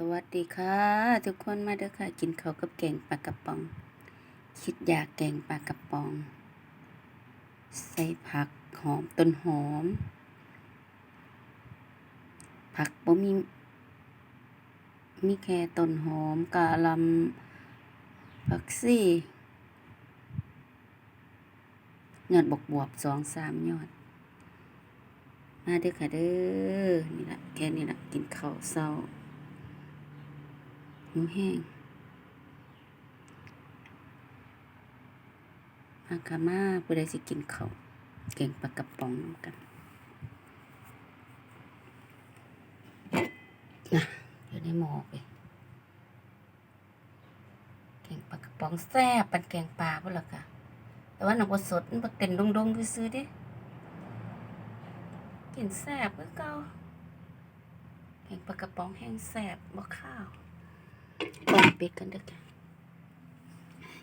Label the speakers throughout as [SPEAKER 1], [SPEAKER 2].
[SPEAKER 1] สวัสดีค่ะ ทุกคนมาเด้อค่ะ กินข้าวกับแกงปลากระป๋อง คิดอยากแกงปลากระป๋อง ใส่ผักหอมต้นหอม ผักบ่มีมีแค่ต้นหอมกะลำผักซี่ยอดบกบวบสองสามยอด มาเด้อค่ะเด้อนี่ละแค่นี้ละกินข้าวเช้า แห้งมาค่ะมาผู้ใดสิกินข้าวแกงปลากระป๋องกันนะเดี๋ยวได้หมอไปแกงปลากระป๋องแซ่บปันแกงปลาพุ่นล่ะค่ะแต่ว่าหนังบ่สดมันเต็นดงๆซื่อๆเด้กินแซ่บคือเก่าแกงปลากระป๋องแห้งแซ่บบ่ข้าว ปล่อยเป็ดกันเด้อค่ะ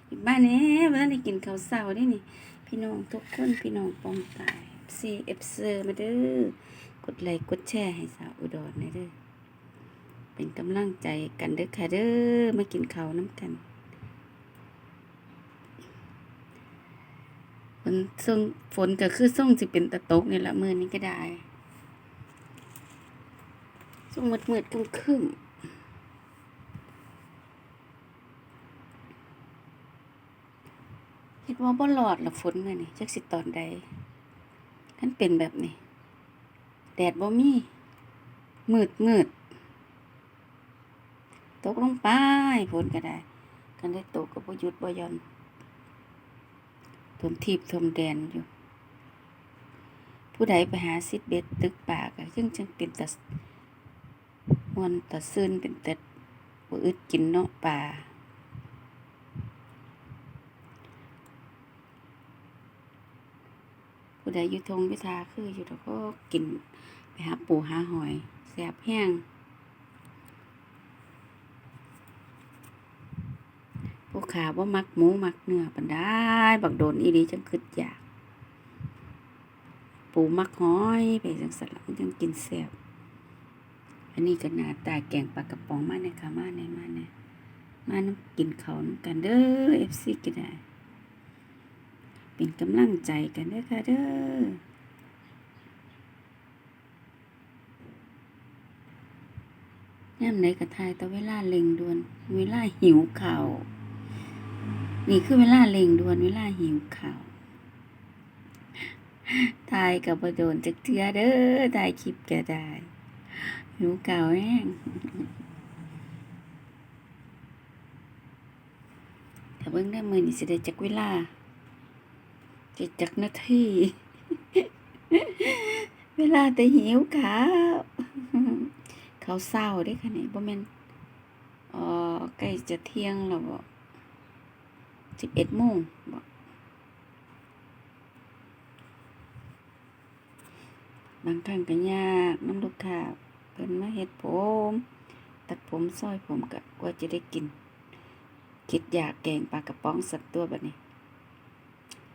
[SPEAKER 1] อยู่บ้านนี้บ้านได้กินข้าวเช้านี่นี่ พี่น้องทุกคนพี่น้องปองตายซีเอฟเซอร์มาเด้อกดไลค์กดแชร์ให้สาวอุดรน่อยเด้อเป็นกำลังใจกันเด้อค่ะเด้อมากินข้าวน้ำกันฝนส่งฝนก็คือส่งสิเป็นตะตกนี่ละมือนี้ก็ได้ส่งมืดๆครึ้มๆคิด ว่าบ่หลอดละฝนเลยนี่จักสิตอนใดท่านเป็นแบบนี้ แดดบ่มีมืดมืดตกลงไปฝนก็ได้กันได้ตกก็บ่หยุดบ่ย่อนทมทีบทมแดนอยู่ ผู้ใดไปหาซิดเบ็ดตึกป่าก็ยังจังเป็นตะมวนตะซื่นเป็นต่บ่อึดกินเนาะป่า ผู้ ใดอยู่ทงพิทาคืออยู่แล้วก็กินไปหาปูหาหอยแสบแห้งผู้ขาว่ามักหมูมักเนื้อปันได้บักโดนอีดีจังคืดอยาก ปูมักหอยไปจังสลับจังกินแสบอันนี้ก็หนาตาแกงปลากระป๋องมาในค่ะมาในมาในมาน้ำกินเขาน้ำกันเด้อเอฟซีก็ได้ เป็นกำลังใจกันด้อค่ะเด้อย่ำไหนก็ทายแต่เวลาเล็งดวน เวลาหิวข่าว นี่คือเวลาเล็งดวน เวลาหิวข่าวทายกับประโดนจักเทือเด้อทายคลิปก็ได้หิวข่าวแห้งแต่เบิ่งได้มือนี่สิได้จักเวลา จะจักนาทีเวลาแต่หิวข้าวเขาเศร้าได้ค่ะนี่บ่แม่นเอ่อใกล้จะเที่ยงแล้วบ่สิบเอ็ดโมงบ่บางครั้งก็ยากน้ำลูกค้าเพิ่นมาเฮ็ดผม ตัดผมซอยผมก็กว่าจะได้กิน คิดอยากแกงปลากระป๋องสักตัวแบัดนี้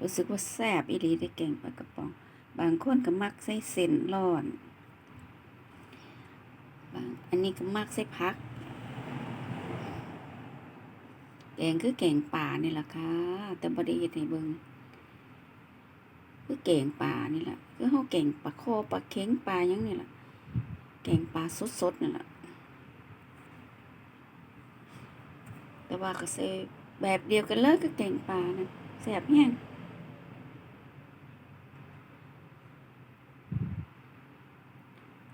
[SPEAKER 1] รู้สึกว่าแซ่บอีหลีได้แกงปลากระป๋อง บางคนก็มักใส่เส้นร้อน บางอันนี้ก็มักใส่ผัก แกงคือแกงป่านี่แหละค่ะ แต่บ่ได้เฮ็ดให้เบิ่งคือแกงป่านี่แหละคือเฮาแกงปลาโคปลาเค็งปลายังนี่แหละแกงปลาสดๆนี่แหละแต่ว่าก็ใส่แบบเดียวกันเลยกับแกงปลานั่นแซ่บแฮง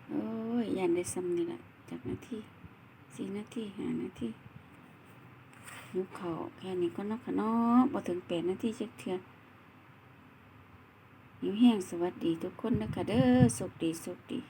[SPEAKER 1] โอ้ ยยันได้ซ้ำนี่แหละจากนาทีสี่นาทีห้านาทีหิวเขาแค่นี้ก็นอกขนอกบ่ถึงแปดนาทีเช็คเทือหิวแห้งสวัสดีทุกคนนะคะเด้อสุขดีสุขดี